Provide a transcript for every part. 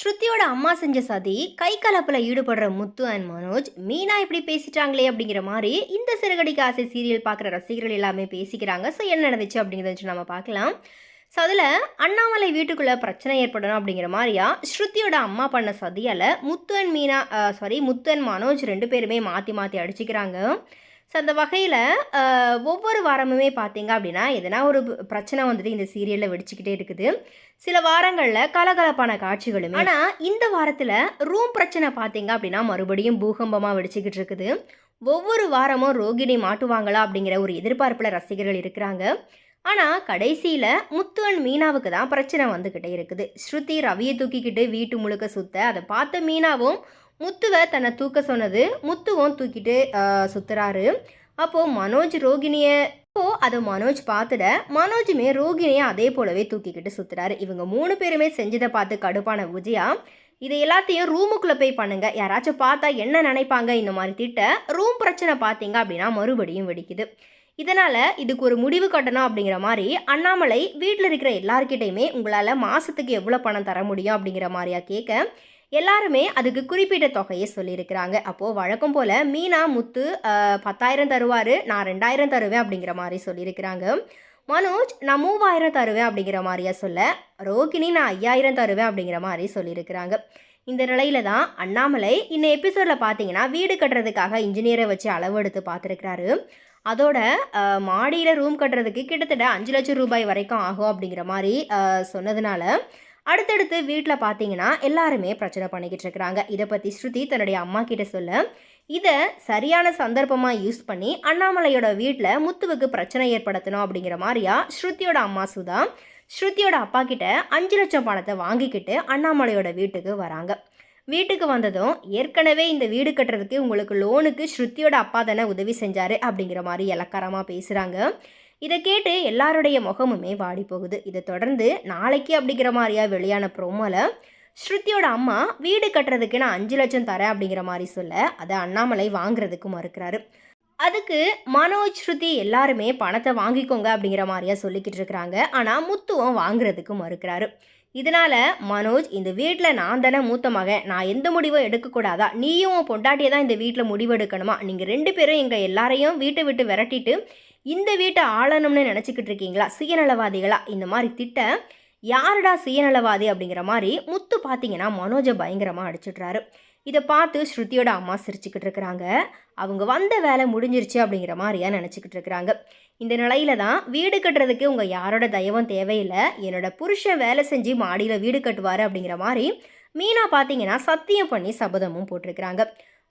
ஸ்ருதியோட அம்மா செஞ்ச சதி கை கலப்பில் ஈடுபடுற முத்து அண்ட் மனோஜ் மீனா இப்படி பேசிட்டாங்களே அப்படிங்கிற மாதிரி இந்த சிறுகடிக்கு ஆசை சீரியல் பார்க்குற ரசிகர்கள் எல்லாமே பேசிக்கிறாங்க. ஸோ என்ன நடந்துச்சு அப்படிங்கிறத வச்சு நம்ம பார்க்கலாம் ஸோ அதில் அண்ணாமலை வீட்டுக்குள்ளே பிரச்சனை ஏற்படணும் அப்படிங்கிற மாதிரியா ஸ்ருதியோட அம்மா பண்ண சதியால் Muthu and Meena sorry Muthu and Manoj ரெண்டு பேருமே மாற்றி மாற்றி அடிச்சுக்கிறாங்க. ஸோ அந்த வகையில் ஒவ்வொரு வாரமுமே பார்த்தீங்க அப்படின்னா எதனா ஒரு பிரச்சனை வந்துட்டு இந்த சீரியலில் வெடிச்சுக்கிட்டே இருக்குது. சில வாரங்களில் கலகலப்பான காட்சிகளுமே. ஆனால் இந்த வாரத்தில் ரூம் பிரச்சனை பார்த்தீங்க அப்படின்னா மறுபடியும் பூகம்பமாக வெடிச்சுக்கிட்டு இருக்குது. ஒவ்வொரு வாரமும் ரோகிணி மாட்டுவாங்களா அப்படிங்கிற ஒரு எதிர்பார்ப்பில் ரசிகர்கள் இருக்கிறாங்க. ஆனால் கடைசியில் முத்து அண்ட் மீனாவுக்கு தான் பிரச்சனை வந்துக்கிட்டே இருக்குது. ஸ்ருதி ரவியை தூக்கிக்கிட்டு வீட்டு முழுக்க சுத்த அதை பார்த்த மீனாவும் முத்துவை தன்னை தூக்க சொன்னது. முத்துவும் தூக்கிட்டு சுத்துறாரு. அப்போது மனோஜ் ரோகிணியை இப்போது அதை மனோஜ் பார்த்துட மனோஜுமே ரோகிணியை அதே போலவே தூக்கிக்கிட்டு சுற்றுறாரு இவங்க மூணு பேருமே செஞ்சதை பார்த்து கடுப்பான விஜயா இதை எல்லாத்தையும் ரூமுக்குள்ளே போய் பண்ணுங்க. யாராச்சும் பார்த்தா என்ன நினைப்பாங்க? இந்த மாதிரி திட்ட ரூம் பிரச்சனை பார்த்தீங்க அப்படின்னா மறுபடியும் வெடிக்குது. இதனால் இதுக்கு ஒரு முடிவு கட்டணும் அப்படிங்கிற மாதிரி அண்ணாமலை வீட்டில் இருக்கிற எல்லாருக்கிட்டையுமே உங்களால் மாதத்துக்கு எவ்வளோ பணம் தர முடியும் அப்படிங்கிற மாதிரியா கேட்க எல்லாருமே அதுக்கு குறிப்பிட்ட தொகையை சொல்லியிருக்கிறாங்க. அப்போது வழக்கம் போல் மீனா முத்து பத்தாயிரம் தருவார் நான் ரெண்டாயிரம் தருவேன் அப்படிங்கிற மாதிரி சொல்லியிருக்கிறாங்க. மனோஜ் நான் மூவாயிரம் தருவேன் அப்படிங்கிற மாதிரியா சொல்ல ரோகிணி நான் ஐயாயிரம் தருவேன் அப்படிங்கிற மாதிரி சொல்லியிருக்கிறாங்க. இந்த நிலையில தான் அண்ணாமலை இந்த எபிசோடில் பார்த்தீங்கன்னா வீடு கட்டுறதுக்காக இன்ஜினியரை வச்சு அளவு எடுத்து பார்த்துருக்கிறாரு. அதோட மாடியில் ரூம் கட்டுறதுக்கு கிட்டத்தட்ட அஞ்சு லட்சம் ரூபாய் வரைக்கும் ஆகும் அப்படிங்கிற மாதிரி சொன்னதுனால அடுத்தடுத்து வீட்டில் பார்த்தீங்கன்னா எல்லாருமே பிரச்சனை பண்ணிக்கிட்டு இருக்கிறாங்க. இதை பற்றி ஸ்ருதி தன்னுடைய அம்மா கிட்ட சொல்ல. இதை சரியான சந்தர்ப்பமாக யூஸ் பண்ணி அண்ணாமலையோட வீட்டில் முத்துவுக்கு பிரச்சனை ஏற்படுத்தணும் அப்படிங்கிற மாதிரியா ஸ்ருதியோட அம்மா சுதா ஸ்ருதியோட அப்பா கிட்ட அஞ்சு லட்சம் பணத்தை வாங்கிக்கிட்டு அண்ணாமலையோட வீட்டுக்கு வராங்க. வீட்டுக்கு வந்ததும் ஏற்கனவே இந்த வீடு கட்டுறதுக்கு உங்களுக்கு லோனுக்கு ஸ்ருதியோட அப்பா தானே உதவி செஞ்சார் அப்படிங்கிற மாதிரி இலக்காரமாக பேசுகிறாங்க இதை கேட்டு எல்லாருடைய முகமுமே வாடி போகுது. இதை தொடர்ந்து நாளைக்கு அப்படிங்கிற மாதிரியா வெளியான ப்ரோமோவில் ஸ்ருதியோட அம்மா வீடு கட்டுறதுக்கு நான் அஞ்சு லட்சம் தரேன் அப்படிங்கிற மாதிரி சொல்ல அதை அண்ணாமலை வாங்குறதுக்கு மறுக்கிறாரு. அதுக்கு மனோஜ் ஸ்ருதி எல்லாருமே பணத்தை வாங்கிக்கோங்க அப்படிங்கிற மாதிரியா சொல்லிக்கிட்டு இருக்கிறாங்க. ஆனால் முத்துவம் வாங்குறதுக்கு மறுக்கிறாரு. இதனால் மனோஜ் இந்த வீட்டில் நான் தானே மூத்த மகன் நான் எந்த முடிவும் எடுக்கக்கூடாதா? நீயும் பொண்டாட்டியை தான் இந்த வீட்டில் முடிவு எடுக்கணுமா நீங்கள் ரெண்டு பேரும் எங்கள் எல்லாரையும் வீட்டை விட்டு விரட்டிட்டு இந்த வீட்டை ஆளணும்னு நினச்சிக்கிட்டு இருக்கீங்களா சுயநலவாதிகளா? இந்த மாதிரி திட்ட யாருடா சுயநலவாதி அப்படிங்கிற மாதிரி முத்து பார்த்தீங்கன்னா மனோஜை பயங்கரமாக அடிச்சிட்றாரு. இதை பார்த்து ஸ்ருதியோட அம்மா சிரிச்சுக்கிட்டு இருக்கிறாங்க. அவங்க வந்த வேலை முடிஞ்சிருச்சு அப்படிங்கிற மாதிரியா நினச்சிக்கிட்டு இருக்கிறாங்க. இந்த நிலையில தான் வீடு கட்டுறதுக்கு உங்கள் யாரோட தயவும் தேவையில்லை. என்னோட புருஷன் வேலை செஞ்சு மாடியில் வீடு கட்டுவார் அப்படிங்கிற மாதிரி மீனா பார்த்தீங்கன்னா சத்தியம் பண்ணி சபதமும் போட்டிருக்கிறாங்க.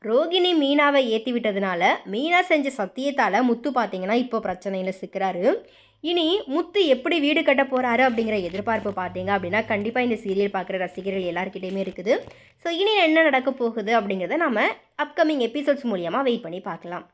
ரோகிணி மீனாவை ஏற்றி விட்டதுனால மீனா செஞ்ச சத்தியத்தால் முத்து பார்த்தீங்கன்னா இப்போ பிரச்சனையில் சிக்கிறாரு. இனி முத்து எப்படி வீடு கட்ட போகிறாரு அப்படிங்கிற எதிர்பார்ப்பு பார்த்தீங்க அப்படின்னா கண்டிப்பாக இந்த சீரியல் பார்க்குற ரசிகர்கள் எல்லாருக்கிட்டையுமே இருக்குது. ஸோ இனி என்ன நடக்க போகுது அப்படிங்கிறத நம்ம அப்கமிங் எபிசோட்ஸ் மூலியமாக வெயிட் பண்ணி பார்க்கலாம்.